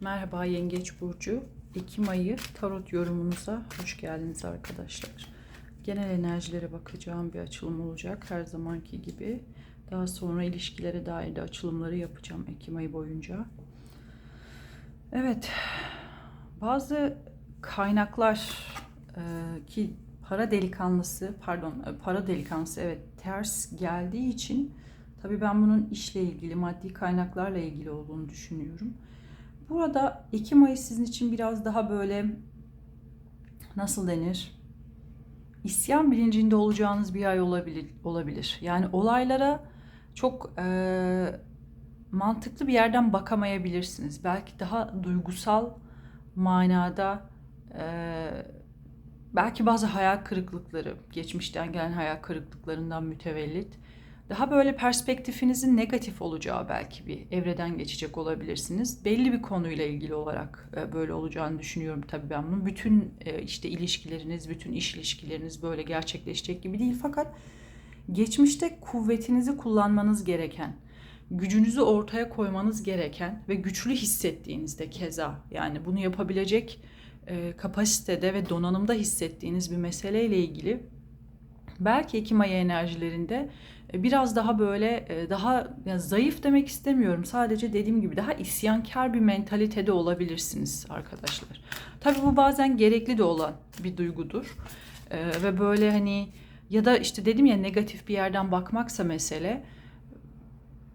Merhaba Yengeç Burcu. Ekim ayı tarot yorumunuza hoş geldiniz arkadaşlar. Genel enerjilere bakacağım bir açılım olacak her zamanki gibi. Daha sonra ilişkilere dair de açılımları yapacağım Ekim ayı boyunca. Evet, bazı kaynaklar e, ki para delikanlısı, pardon e, para delikanlısı evet ters geldiği için tabii ben bunun işle ilgili, maddi kaynaklarla ilgili olduğunu düşünüyorum. Burada Ekim ayı sizin için biraz daha böyle nasıl denir? İsyan bilincinde olacağınız bir ay olabilir. olabilir. Yani olaylara çok e, mantıklı bir yerden bakamayabilirsiniz. Belki daha duygusal manada e, belki bazı hayal kırıklıkları, geçmişten gelen hayal kırıklıklarından mütevellit daha böyle perspektifinizin negatif olacağı belki bir evreden geçecek olabilirsiniz. Belli bir konuyla ilgili olarak e, böyle olacağını düşünüyorum tabii ben bunun. Bütün e, işte ilişkileriniz, bütün iş ilişkileriniz böyle gerçekleşecek gibi değil fakat geçmişte kuvvetinizi kullanmanız gereken, gücünüzü ortaya koymanız gereken ve güçlü hissettiğinizde keza yani bunu yapabilecek e, kapasitede ve donanımda hissettiğiniz bir meseleyle ilgili belki Ekim ayı enerjilerinde biraz daha böyle e, daha yani zayıf demek istemiyorum. Sadece dediğim gibi daha isyankar bir mentalitede olabilirsiniz arkadaşlar. Tabii bu bazen gerekli de olan bir duygudur. Ee, ve böyle hani ya da işte dedim ya negatif bir yerden bakmaksa mesele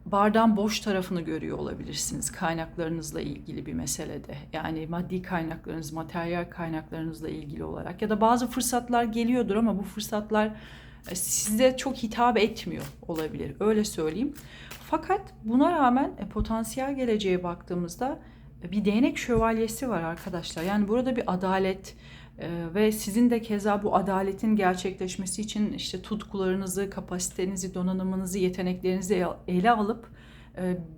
bardağın boş tarafını görüyor olabilirsiniz kaynaklarınızla ilgili bir meselede. Yani maddi kaynaklarınız, materyal kaynaklarınızla ilgili olarak ya da bazı fırsatlar geliyordur ama bu fırsatlar e, size çok hitap etmiyor olabilir. Öyle söyleyeyim. Fakat buna rağmen e, potansiyel geleceğe baktığımızda e, bir değnek şövalyesi var arkadaşlar. Yani burada bir adalet e, ve sizin de keza bu adaletin gerçekleşmesi için işte tutkularınızı, kapasitenizi, donanımınızı, yeteneklerinizi ele alıp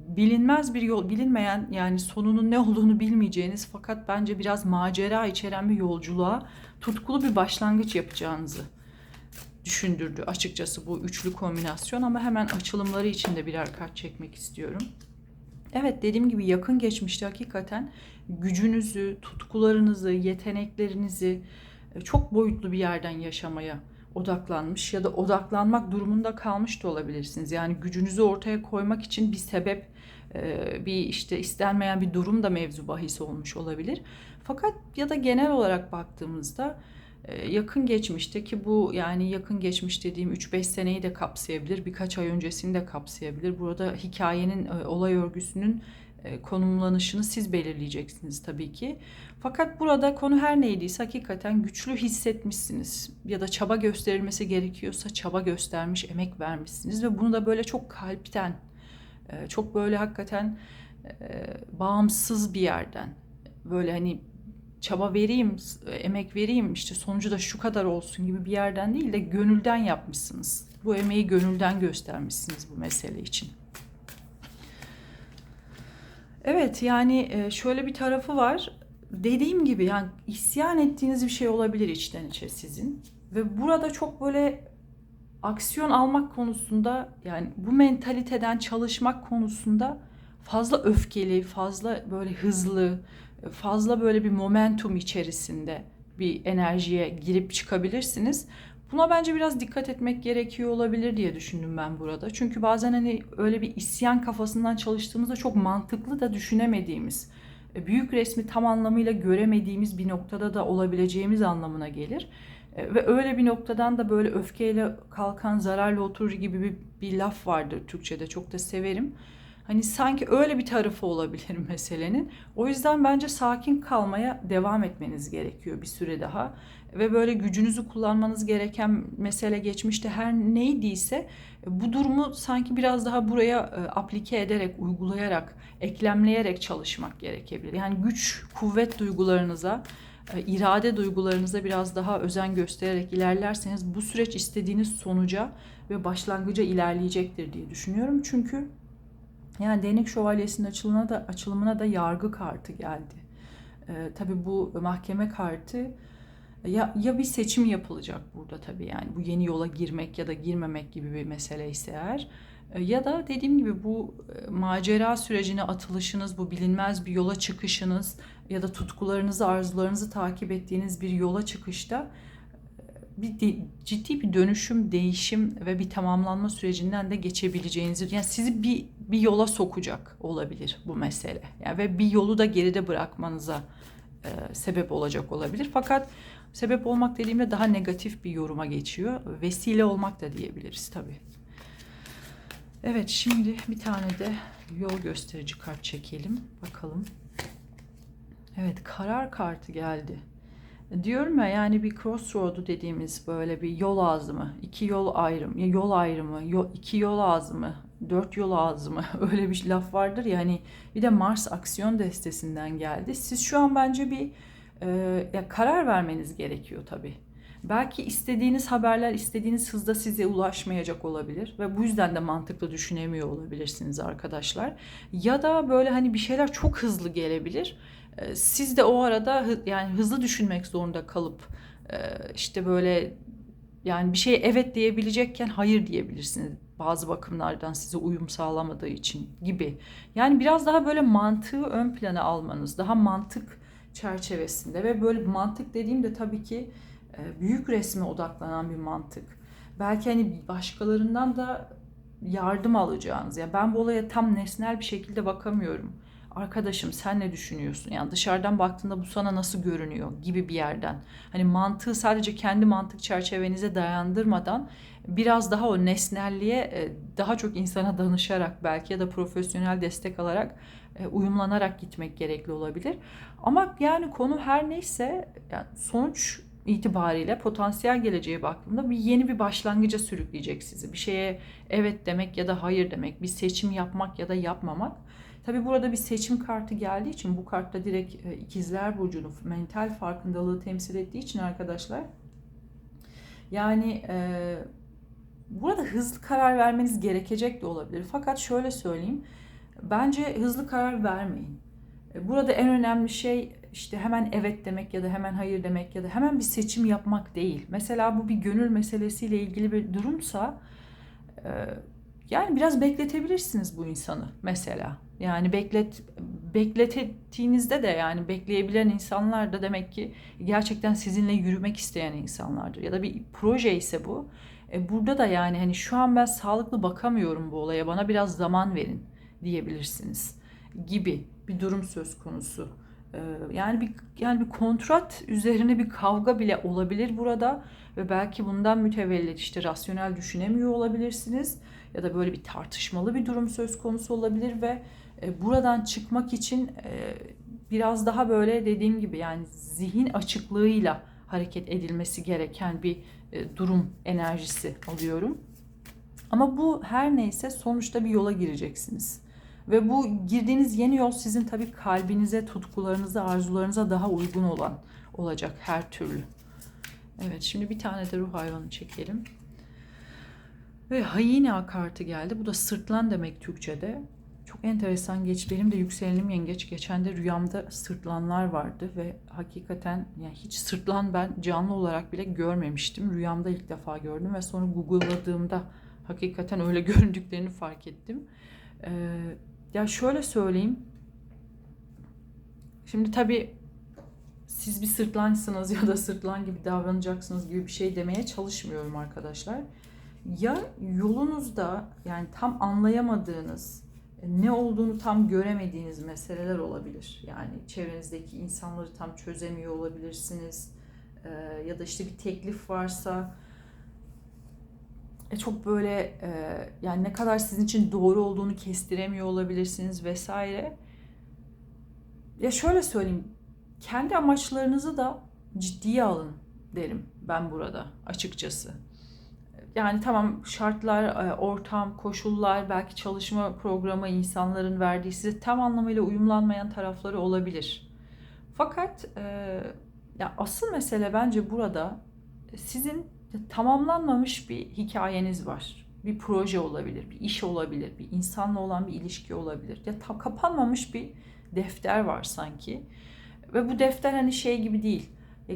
bilinmez bir yol, bilinmeyen yani sonunun ne olduğunu bilmeyeceğiniz fakat bence biraz macera içeren bir yolculuğa tutkulu bir başlangıç yapacağınızı düşündürdü açıkçası bu üçlü kombinasyon ama hemen açılımları için de birer kart çekmek istiyorum. Evet dediğim gibi yakın geçmişte hakikaten gücünüzü, tutkularınızı, yeteneklerinizi e, çok boyutlu bir yerden yaşamaya odaklanmış ya da odaklanmak durumunda kalmış da olabilirsiniz. Yani gücünüzü ortaya koymak için bir sebep, e, bir işte istenmeyen bir durum da mevzu bahis olmuş olabilir. Fakat ya da genel olarak baktığımızda yakın geçmişte ki bu yani yakın geçmiş dediğim 3-5 seneyi de kapsayabilir. Birkaç ay öncesini de kapsayabilir. Burada hikayenin e, olay örgüsünün e, konumlanışını siz belirleyeceksiniz tabii ki. Fakat burada konu her neydiyse hakikaten güçlü hissetmişsiniz ya da çaba gösterilmesi gerekiyorsa çaba göstermiş, emek vermişsiniz ve bunu da böyle çok kalpten, e, çok böyle hakikaten bağımsız bir yerden böyle hani çaba vereyim, emek vereyim işte sonucu da şu kadar olsun gibi bir yerden değil de gönülden yapmışsınız. Bu emeği gönülden göstermişsiniz bu mesele için. Evet yani e, şöyle bir tarafı var. Dediğim gibi yani isyan ettiğiniz bir şey olabilir içten içe sizin. Ve burada çok böyle aksiyon almak konusunda yani bu mentaliteden çalışmak konusunda fazla öfkeli, fazla böyle hızlı, fazla böyle bir momentum içerisinde bir enerjiye girip çıkabilirsiniz. Buna bence biraz dikkat etmek gerekiyor olabilir diye düşündüm ben burada. Çünkü bazen hani öyle bir isyan kafasından çalıştığımızda çok mantıklı da düşünemediğimiz, e, büyük resmi tam anlamıyla göremediğimiz bir noktada da olabileceğimiz anlamına gelir. E, ve öyle bir noktadan da böyle öfkeyle kalkan zararla oturur gibi bir, bir laf vardır Türkçe'de çok da severim. Hani sanki öyle bir tarafı olabilir meselenin. O yüzden bence sakin kalmaya devam etmeniz gerekiyor bir süre daha. Ve böyle gücünüzü kullanmanız gereken mesele geçmişte her neydiyse bu durumu sanki biraz daha buraya e, aplike ederek, uygulayarak, eklemleyerek çalışmak gerekebilir. Yani güç, kuvvet duygularınıza, e, irade duygularınıza biraz daha özen göstererek ilerlerseniz bu süreç istediğiniz sonuca ve başlangıca ilerleyecektir diye düşünüyorum. Çünkü yani değnek şövalyesinin açılımına da, açılımına da yargı kartı geldi. Ee, tabii bu mahkeme kartı ya, ya bir seçim yapılacak burada tabii yani bu yeni yola girmek ya da girmemek gibi bir mesele ise eğer E, Ya da dediğim gibi bu e, macera sürecine atılışınız, bu bilinmez bir yola çıkışınız ya da tutkularınızı, arzularınızı takip ettiğiniz bir yola çıkışta e, bir de- ciddi bir dönüşüm, değişim ve bir tamamlanma sürecinden de geçebileceğinizi, yani sizi bir bir yola sokacak olabilir bu mesele. Yani ve bir yolu da geride bırakmanıza e, sebep olacak olabilir. Fakat sebep olmak dediğimde daha negatif bir yoruma geçiyor. Vesile olmak da diyebiliriz tabii. Evet şimdi bir tane de yol gösterici kart çekelim. Bakalım. Evet karar kartı geldi. Diyorum ya yani bir crossroad dediğimiz böyle bir yol ağzı iki yol ayrım, ya yol ayrımı, iki yol ağzı mı, dört yol ağzı mı öyle bir laf vardır ya hani bir de Mars aksiyon destesinden geldi. Siz şu an bence bir e, ya karar vermeniz gerekiyor tabii. Belki istediğiniz haberler istediğiniz hızda size ulaşmayacak olabilir ve bu yüzden de mantıklı düşünemiyor olabilirsiniz arkadaşlar. Ya da böyle hani bir şeyler çok hızlı gelebilir. Ee, Siz de o arada yani hızlı düşünmek zorunda kalıp e, işte böyle yani bir şeye evet diyebilecekken hayır diyebilirsiniz bazı bakımlardan size uyum sağlamadığı için gibi. Yani biraz daha böyle mantığı ön plana almanız, daha mantık çerçevesinde ve böyle mantık dediğimde tabii ki e, büyük resme odaklanan bir mantık. Belki hani başkalarından da yardım alacağınız. Ya ben bu olaya tam nesnel bir şekilde bakamıyorum. Arkadaşım sen ne düşünüyorsun? Yani dışarıdan baktığında bu sana nasıl görünüyor gibi bir yerden. Hani mantığı sadece kendi mantık çerçevenize dayandırmadan biraz daha o nesnelliğe e, daha çok insana danışarak belki ya da profesyonel destek alarak e, uyumlanarak gitmek gerekli olabilir. Ama yani konu her neyse yani sonuç itibariyle potansiyel geleceğe baktığımda bir yeni bir başlangıca sürükleyecek sizi. Bir şeye evet demek ya da hayır demek, bir seçim yapmak ya da yapmamak. Tabi burada bir seçim kartı geldiği için bu kartta direkt e, ikizler burcunu mental farkındalığı temsil ettiği için arkadaşlar yani e, burada hızlı karar vermeniz gerekecek de olabilir. Fakat şöyle söyleyeyim. Bence hızlı karar vermeyin. E, Burada en önemli şey işte hemen evet demek ya da hemen hayır demek ya da hemen bir seçim yapmak değil. Mesela bu bir gönül meselesiyle ilgili bir durumsa e, yani biraz bekletebilirsiniz bu insanı mesela. Yani beklet beklettiğinizde de yani bekleyebilen insanlar da demek ki gerçekten sizinle yürümek isteyen insanlardır. Ya da bir proje ise bu. E, burada da yani hani şu an ben sağlıklı bakamıyorum bu olaya. Bana biraz zaman verin diyebilirsiniz gibi bir durum söz konusu. Ee, Yani bir yani bir kontrat üzerine bir kavga bile olabilir burada ve belki bundan mütevellit işte rasyonel düşünemiyor olabilirsiniz ya da böyle bir tartışmalı bir durum söz konusu olabilir ve e, buradan çıkmak için e, biraz daha böyle dediğim gibi yani zihin açıklığıyla hareket edilmesi gereken bir e, durum enerjisi alıyorum. Ama bu her neyse sonuçta bir yola gireceksiniz. Ve bu girdiğiniz yeni yol sizin tabii kalbinize, tutkularınıza, arzularınıza daha uygun olan olacak her türlü. Evet şimdi bir tane de ruh hayvanı çekelim. Ve Hayina kartı geldi. Bu da sırtlan demek Türkçe'de. Çok enteresan geç. Benim de yükselenim yengeç. Geçen de rüyamda sırtlanlar vardı ve hakikaten yani hiç sırtlan ben canlı olarak bile görmemiştim. Rüyamda ilk defa gördüm ve sonra Google'ladığımda hakikaten öyle göründüklerini fark ettim. Ee, ya şöyle söyleyeyim. Şimdi tabii siz bir sırtlansınız ya da sırtlan gibi davranacaksınız gibi bir şey demeye çalışmıyorum arkadaşlar. Ya yolunuzda yani tam anlayamadığınız, ne olduğunu tam göremediğiniz meseleler olabilir. Yani çevrenizdeki insanları tam çözemiyor olabilirsiniz. Ee, ya da işte bir teklif varsa e, çok böyle e, yani ne kadar sizin için doğru olduğunu kestiremiyor olabilirsiniz vesaire. Ya şöyle söyleyeyim, kendi amaçlarınızı da ciddiye alın derim ben burada açıkçası. Yani tamam şartlar, e, ortam, koşullar, belki çalışma programı insanların verdiği size tam anlamıyla uyumlanmayan tarafları olabilir. Fakat e, ya asıl mesele bence burada sizin tamamlanmamış bir hikayeniz var. Bir proje olabilir, bir iş olabilir, bir insanla olan bir ilişki olabilir. Ya ta- kapanmamış bir defter var sanki. Ve bu defter hani şey gibi değil.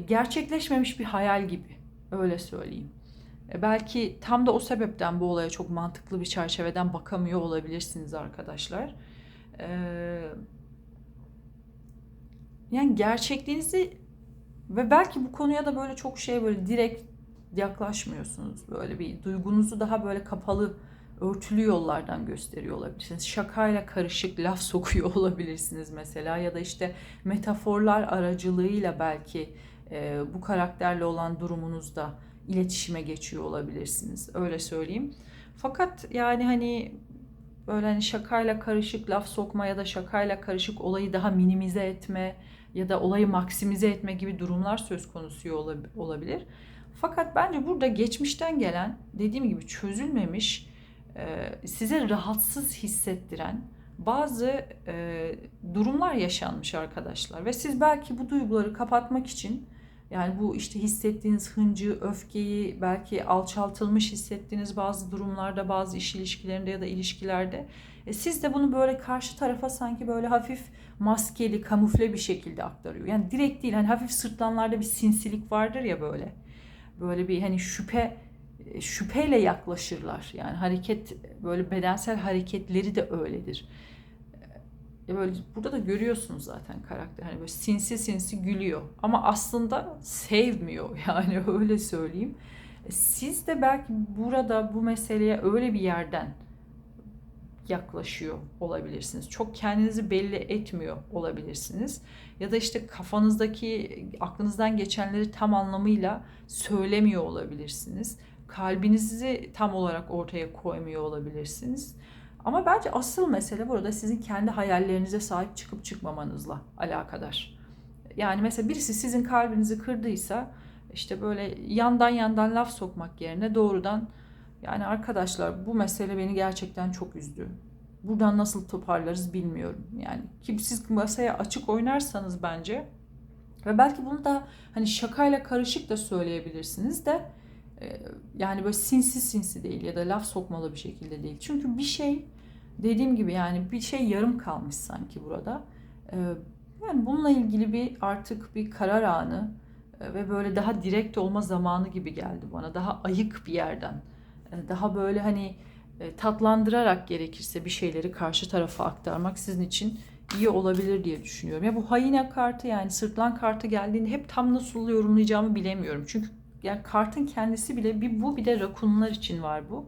Gerçekleşmemiş bir hayal gibi. Öyle söyleyeyim. E, Belki tam da o sebepten bu olaya çok mantıklı bir çerçeveden bakamıyor olabilirsiniz arkadaşlar. Ee, yani gerçekliğinizi ve belki bu konuya da böyle çok şey böyle direkt yaklaşmıyorsunuz. Böyle bir duygunuzu daha böyle kapalı, örtülü yollardan gösteriyor olabilirsiniz. Şakayla karışık laf sokuyor olabilirsiniz mesela ya da işte metaforlar aracılığıyla belki e, bu karakterle olan durumunuzda iletişime geçiyor olabilirsiniz. Öyle söyleyeyim. Fakat yani hani böyle hani şakayla karışık laf sokma ya da şakayla karışık olayı daha minimize etme ya da olayı maksimize etme gibi durumlar söz konusu olab- olabilir. Fakat bence burada geçmişten gelen dediğim gibi çözülmemiş e, size rahatsız hissettiren bazı e, durumlar yaşanmış arkadaşlar ve siz belki bu duyguları kapatmak için yani bu işte hissettiğiniz hıncı, öfkeyi, belki alçaltılmış hissettiğiniz bazı durumlarda, bazı iş ilişkilerinde ya da ilişkilerde e, siz de bunu böyle karşı tarafa sanki böyle hafif maskeli, kamufle bir şekilde aktarıyor. Yani direkt değil hani hafif sırtlanlarda bir sinsilik vardır ya böyle. Böyle bir hani şüphe e, şüpheyle yaklaşırlar. Yani hareket böyle bedensel hareketleri de öyledir. Ya böyle burada da görüyorsunuz zaten karakter. Hani böyle sinsi sinsi gülüyor. Ama aslında sevmiyor yani öyle söyleyeyim. Siz de belki burada bu meseleye öyle bir yerden yaklaşıyor olabilirsiniz. Çok kendinizi belli etmiyor olabilirsiniz. Ya da işte kafanızdaki, aklınızdan geçenleri tam anlamıyla söylemiyor olabilirsiniz. Kalbinizi tam olarak ortaya koymuyor olabilirsiniz. Ama bence asıl mesele burada sizin kendi hayallerinize sahip çıkıp çıkmamanızla alakadar. Yani mesela birisi sizin kalbinizi kırdıysa işte böyle yandan yandan laf sokmak yerine doğrudan yani arkadaşlar bu mesele beni gerçekten çok üzdü. Buradan nasıl toparlarız bilmiyorum. Yani kim siz masaya açık oynarsanız bence ve belki bunu da hani şakayla karışık da söyleyebilirsiniz de yani böyle sinsi sinsi değil ya da laf sokmalı bir şekilde değil. Çünkü bir şey dediğim gibi yani bir şey yarım kalmış sanki burada. E, yani bununla ilgili bir artık bir karar anı e, ve böyle daha direkt olma zamanı gibi geldi bana. Daha ayık bir yerden. Daha böyle hani tatlandırarak gerekirse bir şeyleri karşı tarafa aktarmak sizin için iyi olabilir diye düşünüyorum. Ya bu hayine kartı yani sırtlan kartı geldiğinde hep tam nasıl yorumlayacağımı bilemiyorum. Çünkü yani kartın kendisi bile bir bu bir de rakunlar için var bu.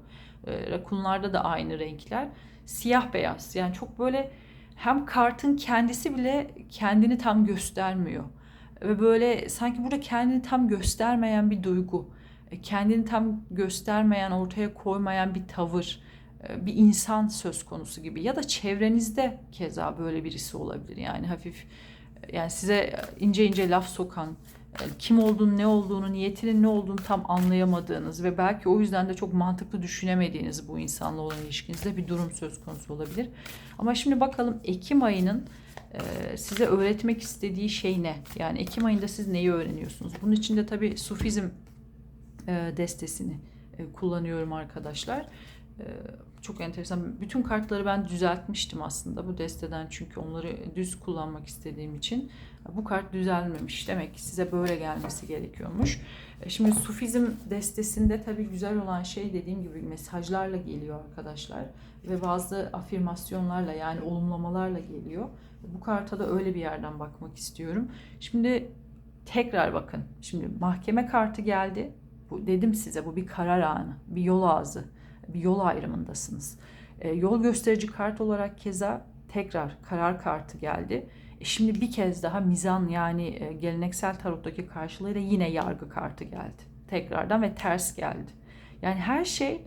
E, rakunlarda da aynı renkler. Siyah beyaz. Yani çok böyle hem kartın kendisi bile kendini tam göstermiyor. Ve böyle sanki burada kendini tam göstermeyen bir duygu. E, kendini tam göstermeyen, ortaya koymayan bir tavır e, bir insan söz konusu gibi ya da çevrenizde keza böyle birisi olabilir yani hafif yani size ince ince laf sokan kim olduğunu, ne olduğunu, niyetinin ne olduğunu tam anlayamadığınız ve belki o yüzden de çok mantıklı düşünemediğiniz bu insanla olan ilişkinizde bir durum söz konusu olabilir. Ama şimdi bakalım Ekim ayının e, size öğretmek istediği şey ne? Yani Ekim ayında siz neyi öğreniyorsunuz? Bunun için de tabii Sufizm e, destesini e, kullanıyorum arkadaşlar. Çok enteresan. Bütün kartları ben düzeltmiştim aslında bu desteden çünkü onları düz kullanmak istediğim için. Bu kart düzelmemiş. Demek ki size böyle gelmesi gerekiyormuş. E, şimdi Sufizm destesinde tabii güzel olan şey dediğim gibi mesajlarla geliyor arkadaşlar. Ve bazı afirmasyonlarla yani olumlamalarla geliyor. Bu karta da öyle bir yerden bakmak istiyorum. Şimdi tekrar bakın. Şimdi mahkeme kartı geldi. Bu dedim size bu bir karar anı, bir yol ağzı, bir yol ayrımındasınız. E, yol gösterici kart olarak keza tekrar karar kartı geldi. E şimdi bir kez daha mizan yani e, geleneksel tarottaki karşılığıyla yine yargı kartı geldi. Tekrardan ve ters geldi. Yani her şey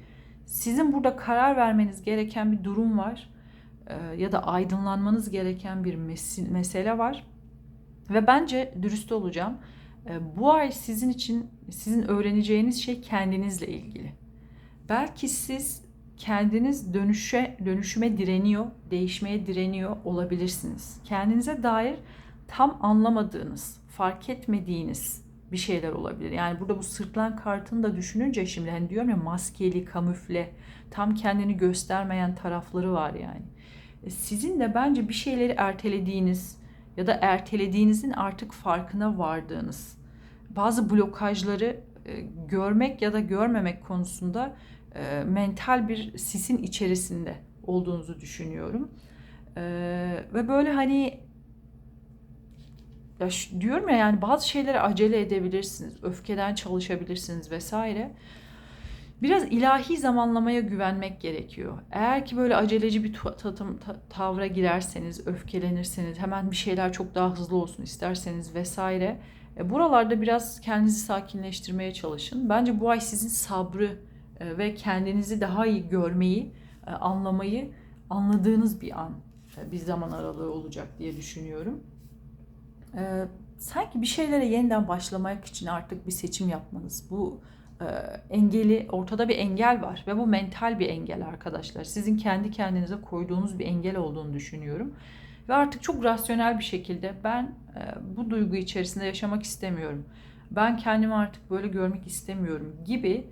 sizin burada karar vermeniz gereken bir durum var. E, ya da aydınlanmanız gereken bir mes- mesele var. Ve bence dürüst olacağım. E, bu ay sizin için sizin öğreneceğiniz şey kendinizle ilgili. Belki siz kendiniz dönüşe dönüşüme direniyor, değişmeye direniyor olabilirsiniz. Kendinize dair tam anlamadığınız, fark etmediğiniz bir şeyler olabilir. Yani burada bu sırtlan kartını da düşününce şimdi hani diyorum ya maskeli, kamufle, tam kendini göstermeyen tarafları var yani. E, sizin de bence bir şeyleri ertelediğiniz ya da ertelediğinizin artık farkına vardığınız bazı blokajları e, görmek ya da görmemek konusunda e, mental bir sisin içerisinde olduğunuzu düşünüyorum. E, ve böyle hani ya şu- diyorum ya yani bazı şeylere acele edebilirsiniz, öfkeden çalışabilirsiniz vesaire. Biraz ilahi zamanlamaya güvenmek gerekiyor. Eğer ki böyle aceleci bir tatım, ta- tavra girerseniz, öfkelenirseniz, hemen bir şeyler çok daha hızlı olsun isterseniz vesaire. e, Buralarda biraz kendinizi sakinleştirmeye çalışın. Bence bu ay sizin sabrı ve kendinizi daha iyi görmeyi, e, anlamayı anladığınız bir an, e, bir zaman aralığı olacak diye düşünüyorum. E, Sanki bir şeylere yeniden başlamak için artık bir seçim yapmanız. Bu e, engeli, ortada bir engel var ve bu mental bir engel arkadaşlar. Sizin kendi kendinize koyduğunuz bir engel olduğunu düşünüyorum. Ve artık çok rasyonel bir şekilde ben bu duygu içerisinde yaşamak istemiyorum. Ben kendimi artık böyle görmek istemiyorum gibi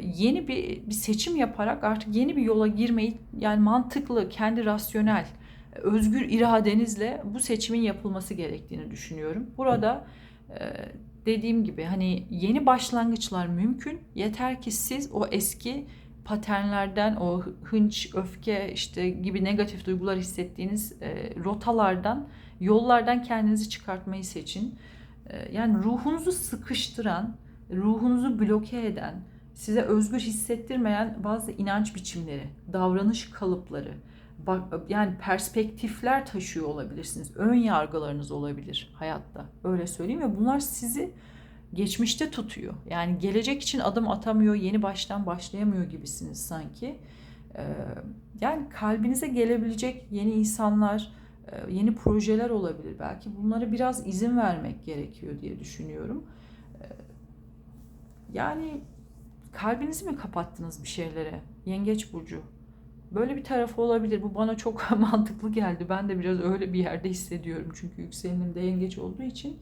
yeni bir, bir seçim yaparak artık yeni bir yola girmeyi yani mantıklı, kendi rasyonel, özgür iradenizle bu seçimin yapılması gerektiğini düşünüyorum. Burada e, dediğim gibi hani yeni başlangıçlar mümkün. Yeter ki siz o eski paternlerden, o hınç, öfke işte gibi negatif duygular hissettiğiniz e, rotalardan, yollardan kendinizi çıkartmayı seçin. E, yani ruhunuzu sıkıştıran, ruhunuzu bloke eden, size özgür hissettirmeyen bazı inanç biçimleri, davranış kalıpları, bak yani perspektifler taşıyor olabilirsiniz. Ön yargılarınız olabilir hayatta. Öyle söyleyeyim ve bunlar sizi geçmişte tutuyor. Yani gelecek için adım atamıyor, yeni baştan başlayamıyor gibisiniz sanki. Ee, yani kalbinize gelebilecek yeni insanlar, e, yeni projeler olabilir. Belki bunlara biraz izin vermek gerekiyor diye düşünüyorum. Ee, yani kalbinizi mi kapattınız bir şeylere? Yengeç burcu. Böyle bir tarafı olabilir. Bu bana çok mantıklı geldi. Ben de biraz öyle bir yerde hissediyorum. Çünkü yükselenim de yengeç olduğu için.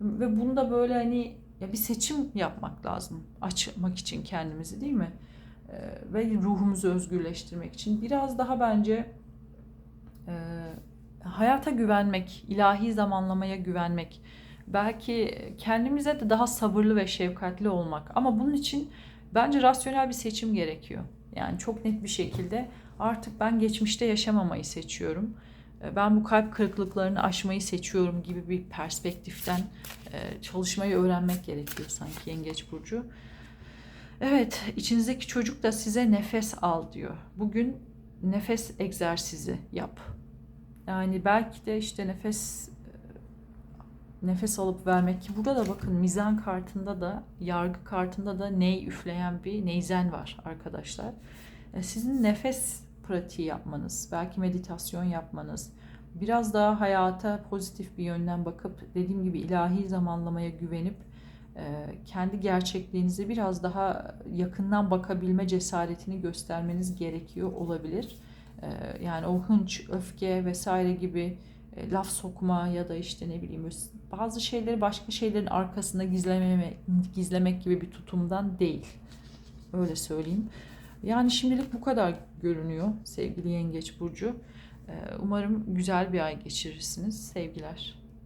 Ve bunda böyle hani ya bir seçim yapmak lazım. Açmak için kendimizi değil mi? Ee, ve ruhumuzu özgürleştirmek için. Biraz daha bence e, hayata güvenmek, ilahi zamanlamaya güvenmek. Belki kendimize de daha sabırlı ve şefkatli olmak. Ama bunun için bence rasyonel bir seçim gerekiyor. Yani çok net bir şekilde artık ben geçmişte yaşamamayı seçiyorum. E, Ben bu kalp kırıklıklarını aşmayı seçiyorum gibi bir perspektiften e, çalışmayı öğrenmek gerekiyor sanki Yengeç Burcu. Evet, içinizdeki çocuk da size nefes al diyor. Bugün nefes egzersizi yap. Yani belki de işte nefes nefes alıp vermek ki burada da bakın mizan kartında da yargı kartında da ney üfleyen bir neyzen var arkadaşlar. E, Sizin nefes pratiği yapmanız, belki meditasyon yapmanız, biraz daha hayata pozitif bir yönden bakıp dediğim gibi ilahi zamanlamaya güvenip e, kendi gerçekliğinize biraz daha yakından bakabilme cesaretini göstermeniz gerekiyor olabilir. E, Yani o hınç, öfke vesaire gibi laf sokma ya da işte ne bileyim bazı şeyleri başka şeylerin arkasında gizlememe, gizlemek gibi bir tutumdan değil. Öyle söyleyeyim. Yani şimdilik bu kadar görünüyor sevgili Yengeç Burcu. Ee, Umarım güzel bir ay geçirirsiniz. Sevgiler.